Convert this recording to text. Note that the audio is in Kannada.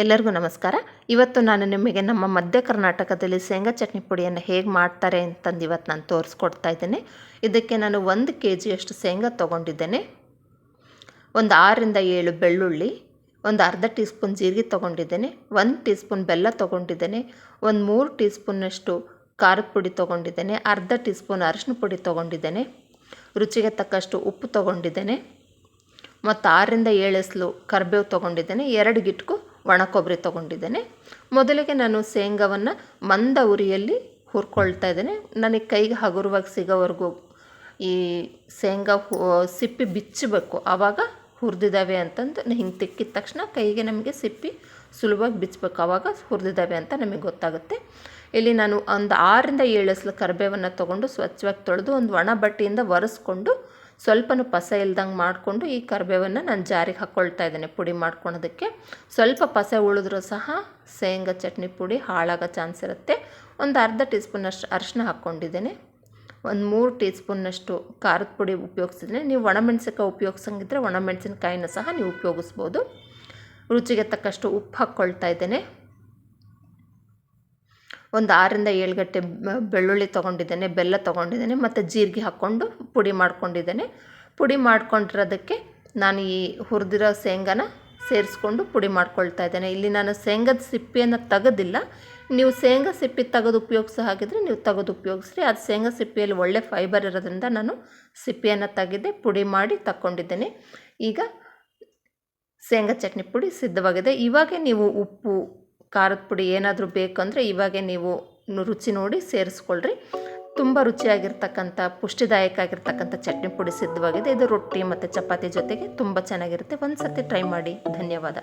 ಎಲ್ಲರಿಗೂ ನಮಸ್ಕಾರ. ಇವತ್ತು ನಾನು ನಿಮಗೆ ನಮ್ಮ ಮಧ್ಯ ಕರ್ನಾಟಕದಲ್ಲಿ ಶೇಂಗಾ ಚಟ್ನಿ ಪುಡಿಯನ್ನು ಹೇಗೆ ಮಾಡ್ತಾರೆ ಅಂತಂದು ಇವತ್ತು ನಾನು ತೋರಿಸ್ಕೊಡ್ತಾ ಇದ್ದೇನೆ. ಇದಕ್ಕೆ ನಾನು ಒಂದು ಕೆ ಜಿಯಷ್ಟು ಶೇಂಗಾ ತೊಗೊಂಡಿದ್ದೇನೆ. ಒಂದು ಆರರಿಂದ ಏಳು ಬೆಳ್ಳುಳ್ಳಿ, ಒಂದು ಅರ್ಧ ಟೀ ಸ್ಪೂನ್ ಜೀರಿಗೆ ತೊಗೊಂಡಿದ್ದೇನೆ, ಒಂದು ಟೀ ಸ್ಪೂನ್ ಬೆಲ್ಲ ತೊಗೊಂಡಿದ್ದೇನೆ, ಒಂದು ಮೂರು ಟೀ ಸ್ಪೂನ್ನಷ್ಟು ಖಾರದ ಪುಡಿ ತೊಗೊಂಡಿದ್ದೇನೆ, ಅರ್ಧ ಟೀ ಸ್ಪೂನ್ ಅರಶಿನ ಪುಡಿ ತೊಗೊಂಡಿದ್ದೇನೆ, ರುಚಿಗೆ ತಕ್ಕಷ್ಟು ಉಪ್ಪು ತೊಗೊಂಡಿದ್ದೇನೆ, ಮತ್ತು ಆರರಿಂದ ಏಳು ಎಸ್ಲು ಕರಿಬೇವು ತೊಗೊಂಡಿದ್ದೇನೆ, ಎರಡು ಗಿಟ್ಕು ಒಣ ಕೊಬ್ಬರಿ ತೊಗೊಂಡಿದ್ದೇನೆ. ಮೊದಲಿಗೆ ನಾನು ಶೇಂಗಾವನ್ನು ಮಂದ ಉರಿಯಲ್ಲಿ ಹುರ್ಕೊಳ್ತಾ ಇದ್ದೇನೆ. ನನಗೆ ಕೈಗೆ ಹಗುರವಾಗಿ ಸಿಗೋವರೆಗೂ ಈ ಶೇಂಗಾ ಸಿಪ್ಪಿ ಬಿಚ್ಚಬೇಕು. ಆವಾಗ ಹುರಿದಿದ್ದಾವೆ ಅಂತಂದು ಹಿಂಗೆ ತಿಕ್ಕಿದ ತಕ್ಷಣ ಕೈಗೆ ನಮಗೆ ಸಿಪ್ಪಿ ಸುಲಭವಾಗಿ ಬಿಚ್ಚಬೇಕು. ಆವಾಗ ಹುರಿದಿದ್ದಾವೆ ಅಂತ ನಮಗೆ ಗೊತ್ತಾಗುತ್ತೆ. ಇಲ್ಲಿ ನಾನು ಒಂದು ಆರರಿಂದ ಏಳು ಅಸಲು ಕರಿಬೇವನ್ನು ತೊಗೊಂಡು ಸ್ವಚ್ಛವಾಗಿ ತೊಳೆದು ಒಂದು ಒಣ ಬಟ್ಟೆಯಿಂದ ಒರೆಸ್ಕೊಂಡು ಸ್ವಲ್ಪನೂ ಪಸ ಇಲ್ದಂಗೆ ಮಾಡಿಕೊಂಡು ಈ ಕರಿಬೇವನ್ನು ನಾನು ಜಾರಿಗೆ ಹಾಕ್ಕೊಳ್ತಾ ಇದ್ದೇನೆ ಪುಡಿ ಮಾಡ್ಕೊಳೋದಕ್ಕೆ. ಸ್ವಲ್ಪ ಪಸೆ ಉಳಿದ್ರೂ ಸಹ ಶೇಂಗಾ ಚಟ್ನಿ ಪುಡಿ ಹಾಳಾಗೋ ಚಾನ್ಸ್ ಇರುತ್ತೆ. ಒಂದು ಅರ್ಧ ಟೀ ಸ್ಪೂನಷ್ಟು ಅರಿಶಿನ ಹಾಕ್ಕೊಂಡಿದ್ದೇನೆ. ಒಂದು ಮೂರು ಟೀ ಸ್ಪೂನ್ನಷ್ಟು ಖಾರದ ಪುಡಿ ಉಪಯೋಗಿಸಿದ್ರೆ ನೀವು ಒಣಮೆಣ್ಸಿನ್ಕಾಯಿ ಉಪಯೋಗಿಸಂಗಿದ್ರೆ ಒಣಮೆಣಸಿನಕಾಯಿನ ಸಹ ನೀವು ಉಪಯೋಗಿಸ್ಬೋದು. ರುಚಿಗೆ ತಕ್ಕಷ್ಟು ಉಪ್ಪು ಹಾಕ್ಕೊಳ್ತಾ ಇದ್ದೇನೆ. ಒಂದು ಆರರಿಂದ ಏಳು ಗಟ್ಟೆ ಬೆಳ್ಳುಳ್ಳಿ ತೊಗೊಂಡಿದ್ದೇನೆ, ಬೆಲ್ಲ ತೊಗೊಂಡಿದ್ದೇನೆ, ಮತ್ತು ಜೀರಿಗೆ ಹಾಕ್ಕೊಂಡು ಪುಡಿ ಮಾಡ್ಕೊಂಡಿದ್ದೇನೆ. ಪುಡಿ ಮಾಡ್ಕೊಂಡಿರೋದಕ್ಕೆ ನಾನು ಈ ಹುರಿದಿರೋ ಶೇಂಗಾನ ಸೇರಿಸ್ಕೊಂಡು ಪುಡಿ ಮಾಡ್ಕೊಳ್ತಾ ಇದ್ದೇನೆ. ಇಲ್ಲಿ ನಾನು ಶೇಂಗದ ಸಿಪ್ಪೆಯನ್ನು ತೆಗೆದಿಲ್ಲ. ನೀವು ಶೇಂಗಾ ಸಿಪ್ಪೆ ತೆಗೆದು ಉಪಯೋಗಿಸೋ ಹಾಗಿದ್ರೆ ನೀವು ತೆಗೆದು ಉಪಯೋಗಿಸ್ರಿ. ಅದು ಶೇಂಗಾ ಸಿಪ್ಪೆಯಲ್ಲಿ ಒಳ್ಳೆ ಫೈಬರ್ ಇರೋದ್ರಿಂದ ನಾನು ಸಿಪ್ಪೆಯನ್ನು ತೆಗೆದೆ ಪುಡಿ ಮಾಡಿ ತಕ್ಕೊಂಡಿದ್ದೇನೆ. ಈಗ ಶೇಂಗಾ ಚಟ್ನಿ ಪುಡಿ ಸಿದ್ಧವಾಗಿದೆ. ಇವಾಗೆ ನೀವು ಉಪ್ಪು ಖಾರದ ಪುಡಿ ಏನಾದರೂ ಬೇಕಂದರೆ ಇವಾಗೆ ನೀವು ರುಚಿ ನೋಡಿ ಸೇರಿಸ್ಕೊಳ್ರಿ. ತುಂಬ ರುಚಿಯಾಗಿರ್ತಕ್ಕಂಥ, ಪುಷ್ಟಿದಾಯಕ ಆಗಿರ್ತಕ್ಕಂಥ ಚಟ್ನಿ ಪುಡಿ ಸಿದ್ಧವಾಗಿದೆ. ಇದು ರೊಟ್ಟಿ ಮತ್ತು ಚಪಾತಿ ಜೊತೆಗೆ ತುಂಬ ಚೆನ್ನಾಗಿರುತ್ತೆ. ಒಂದು ಸರ್ತಿ ಟ್ರೈ ಮಾಡಿ. ಧನ್ಯವಾದ.